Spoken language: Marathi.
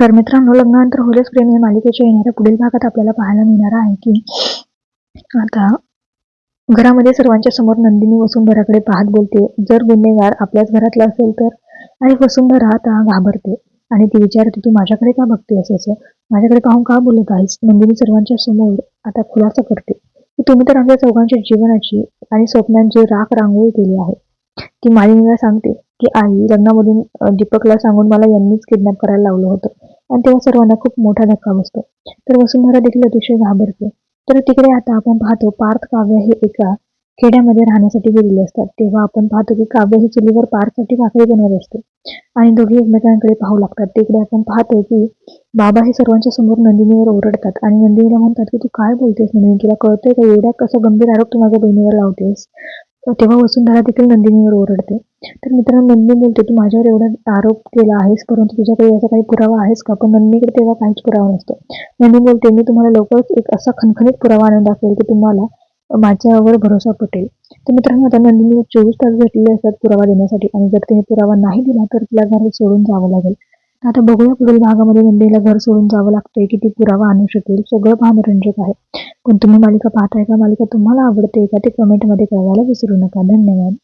नमस्कार मित्रांनो लग्नानंतर होलेच प्रेम या मालिकेच्या येणाऱ्या पुढील भागात आपल्याला पाहायला मिळणार आहे की आता घरामध्ये सर्वांच्या समोर नंदिनी वसुंधराकडे पाहत बोलते. जर गुन्हेगार आपल्याच घरातला असेल तर आणि वसुंधरा आता घाबरते आणि ती विचारते तू माझ्याकडे का बघते असं? माझ्याकडे पाहून का बोलत आहेस नंदिनी सर्वांच्या समोर आता खुलासा करते. की तुम्ही तर आमच्या चौघांच्या जीवनाची आणि स्वप्नांची राख रांगोळी केली आहे. ती मालिनीला सांगते की आई लग्नामधून दीपकला सांगून मला यांनीच किडनॅप करायला लावलं होतं. आणि तेव्हा सर्वांना खूप मोठा धक्का बसतो. तर वसुंधरा देखील अतिशय घाबरते. तर तिकडे आता आपण पाहतो पार्थ काव्य हे एका खेड्यामध्ये राहण्यासाठी गेलेले असतात. तेव्हा आपण पाहतो की काव्य ही चुलीवर पार्थसाठी भाकरी बनवत असते. आणि दोघे एकमेकांकडे पाहू लागतात. तिकडे आपण पाहतो की बाबा हे सर्वांच्या समोर नंदिनीवर ओरडतात आणि नंदिनीला म्हणतात की तू काय बोलतेस नंदिनी? तुला कळतोय का एवढ्या कसा गंभीर आरोप तू माझ्या बहिणीवर लावतेस? तेव्हा वसुंधरा देखील नंदिनीवर ओरडते. तर मित्रांनो नंदिनी बोलते तू माझ्यावर एवढा आरोप केला आहेस परंतु तुझ्याकडे याचा काही पुरावा आहेस का? पण नंदिनीकडे तेव्हा काहीच पुरावा नसतो. नंदिनी बोलते मी तुम्हाला लवकरच एक असा खणखणीत पुरावा आणून दाखवेल की तुम्हाला माझ्यावर भरोसा पटेल. तर मित्रांनो आता नंदिनी चोवीस तास भेटलेले असतात पुरावा देण्यासाठी आणि जर तिने पुरावा नाही दिला तर तिला घर सोडून जावं लागेल. आता बघूया पुढील भागामध्ये नंदिनीला घर सोडून जावं लागतंय की ती पुरावा आणू शकेल. सगळं मनोरंजक आहे. पण तुम्ही मालिका पाहताय का? मालिका तुम्हाला आवडते का? ते कमेंटमध्ये कळवायला विसरू नका. धन्यवाद.